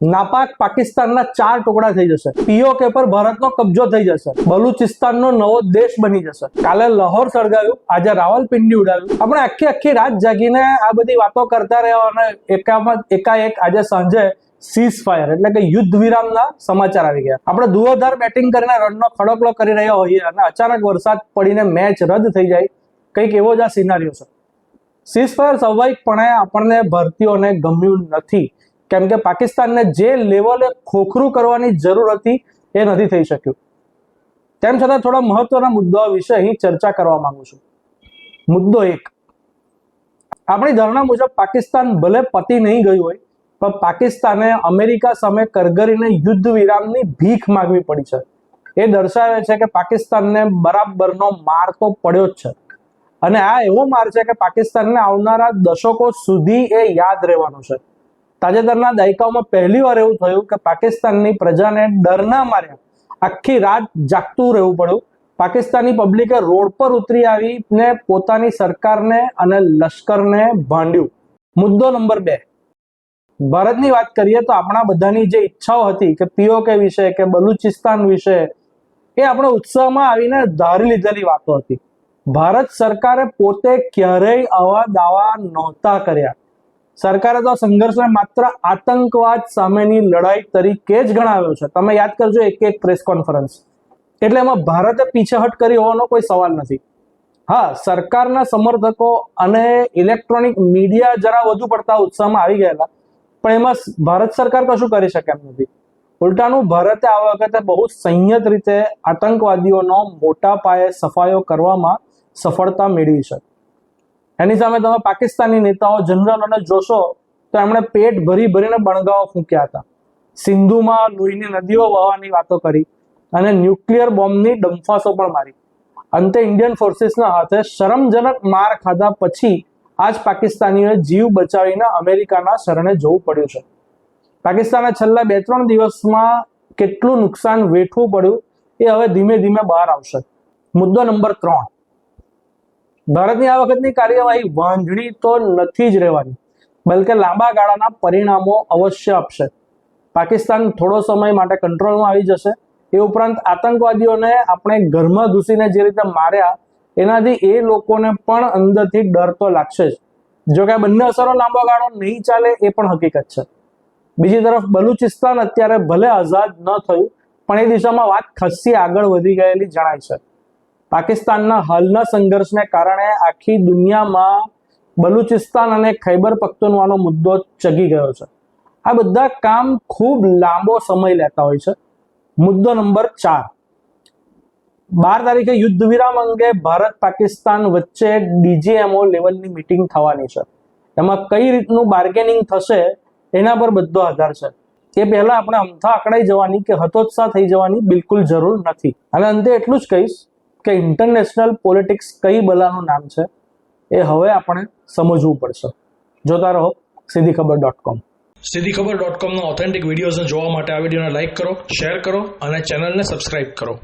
નાપાક પાકિસ્તાનના ચાર ટુકડા થઈ જશે. પીઓકે પર ભારતનો કબજો થઈ જશે. બલુચિસ્તાનનો નવો દેશ બની જશે. કાલે લાહોર સળગાવ્યું, આજે રાવલપિંડી ઉડાવ્યું. આપણે આખી આખી રાત જાગીને આ બધી વાતો કરતા રહ્યા અને એકામાં એકાએક આજે સાંજે સીઝ ફાયર એટલે કે યુદ્ધ વિરામના સમાચાર આવી ગયા. આપણે ધુઓધાર બેટિંગ કરીને રનનો ખડકલો કરી રહ્યા હોઈએ અને અચાનક વરસાદ પડીને મેચ રદ થઈ જાય, કંઈક એવો જ આ સિનારીઓ છે. સીઝ ફાયર સ્વાભાવિકપણે આપણને ભરતીઓને ગમ્યું નથી. કેમ કે પાકિસ્તાનને જે લેવલે ખોખરું કરવાની જરૂર હતી એ નથી થઈ શક્યું. તેમ છતાં થોડા મહત્વના મુદ્દાઓ વિશે અહીં ચર્ચા કરવા માંગુ છું. મુદ્દો એક. આપણી ધારણા મુજબ પાકિસ્તાન ભલે પતી નહીં ગયું હોય, પણ પાકિસ્તાને અમેરિકા સામે કરગરીને યુદ્ધ વિરામની ભીખ માંગવી પડી છે. એ દર્શાવે છે કે પાકિસ્તાનને બરાબરનો માર તો પડ્યો જ છે. અને આ એવો માર છે કે પાકિસ્તાનને આવનારા દશકો સુધી એ યાદ રહેવાનો છે. તાજેતરના દાયકાઓમાં પહેલી વાર એવું થયું કે પાકિસ્તાનની પ્રજાને ડરના માર્યા. આખી રાત જાગતું રહેવું પડ્યું. પાકિસ્તાની પબ્લિકે રોડ પર ઉતરી આવીને પોતાની સરકારને અને લશ્કરને ભાંડ્યું. મુદ્દો નંબર બે. ભારતની વાત કરીએ તો આપણા બધાની જે ઈચ્છાઓ હતી કે પીઓકે વિશે કે બલુચિસ્તાન વિશે, એ આપણે ઉત્સાહમાં આવીને ધારી લીધેલી વાતો હતી. ભારત સરકારે પોતે ક્યારેય આવા દાવા નહોતા કર્યા. સરકારે તો સંઘર્ષને માત્ર આતંકવાદ સામેની લડાઈ તરીકે જ ગણાવ્યો છે. તમે યાદ કરજો એક એક પ્રેસ કોન્ફરન્સ. એટલે એમાં ભારતે પીછેહટ કરી હોવાનો કોઈ સવાલ નથી. હા, સરકારના સમર્થકો અને ઇલેક્ટ્રોનિક મીડિયા જરા વધુ પડતા ઉત્સાહમાં આવી ગયેલા, પણ એમાં ભારત સરકાર કશું કરી શકે એમ નથી. ઉલટાનું, ભારતે આ વખતે બહુ સંયત રીતે આતંકવાદીઓનો મોટા પાયે સફાયો કરવામાં સફળતા મેળવી છે. એની સામે તમે પાકિસ્તાની નેતાઓ જનરલોને જોશો, તો એમણે પેટ ભરી ભરીને બણગાઓ ફૂંક્યા હતા. સિંધુમાં લોહીની નદીઓ વહવાની વાતો કરી અને ન્યુક્લિયર બોમ્બની ડંફાસો પણ મારી. અંતે ઇન્ડિયન ફોર્સીસના હાથે શરમજનક માર ખાધા પછી આજ પાકિસ્તાનીઓએ જીવ બચાવીને અમેરિકાના શરણે જવું પડ્યું છે. પાકિસ્તાને છેલ્લા બે ત્રણ દિવસમાં કેટલું નુકસાન વેઠવું પડ્યું એ હવે ધીમે ધીમે બહાર આવશે. મુદ્દો નંબર ત્રણ. ભારતની આ વખતની કાર્યવાહી વાંધણી તો નથી જ રહેવાની, બલકે લાંબા ગાળાના પરિણામો અવશ્ય આપશે. પાકિસ્તાન થોડો સમય માટે કંટ્રોલમાં આવી જશે. એ ઉપરાંત આતંકવાદીઓને આપણે ઘરમાં ઘૂસીને જે રીતે માર્યા, એનાથી એ લોકોને પણ અંદરથી ડર તો લાગશે જ. જો કે બંને અસરો લાંબો ગાળો નહીં ચાલે એ પણ હકીકત છે. બીજી તરફ બલુચિસ્તાન અત્યારે ભલે આઝાદ ન થયું, પણ એ દિશામાં વાત ખસ્સી આગળ વધી ગયેલી જણાય છે. પાકિસ્તાનના હાલના સંઘર્ષને કારણે આખી દુનિયામાં બલુચિસ્તાન અને ખૈબર પખ્તુનવાનો મુદ્દો ચગી ગયો છે. આ બધા કામ ખૂબ લાંબો સમય લેતા હોય છે. મુદ્દો નંબર ચાર. બાર તારીખે યુદ્ધ વિરામ અંગે ભારત પાકિસ્તાન વચ્ચે ડીજીએમઓ લેવલની મિટિંગ થવાની છે. એમાં કઈ રીતનું બાર્ગેનિંગ થશે એના પર બધો આધાર છે. એ પહેલા આપણે અમથા અકળાઈ જવાની કે હતોત્સાહ થઈ જવાની બિલકુલ જરૂર નથી. અને અંતે એટલું જ કહીશ કે ઇન્ટરનેશનલ પોલિટિક્સ કઈ બલાનું નામ છે, એ હવે આપણે સમજવું પડશે. જોતા રહો સીધી ખબર ડોટ કોમ સીધી ખબર ડોટ કોમના ઓથેન્ટિક વિડીયોઝને જોવા માટે આ વિડીયોને લાઇક કરો શેર કરો અને ચેનલને સબસ્ક્રાઇબ કરો.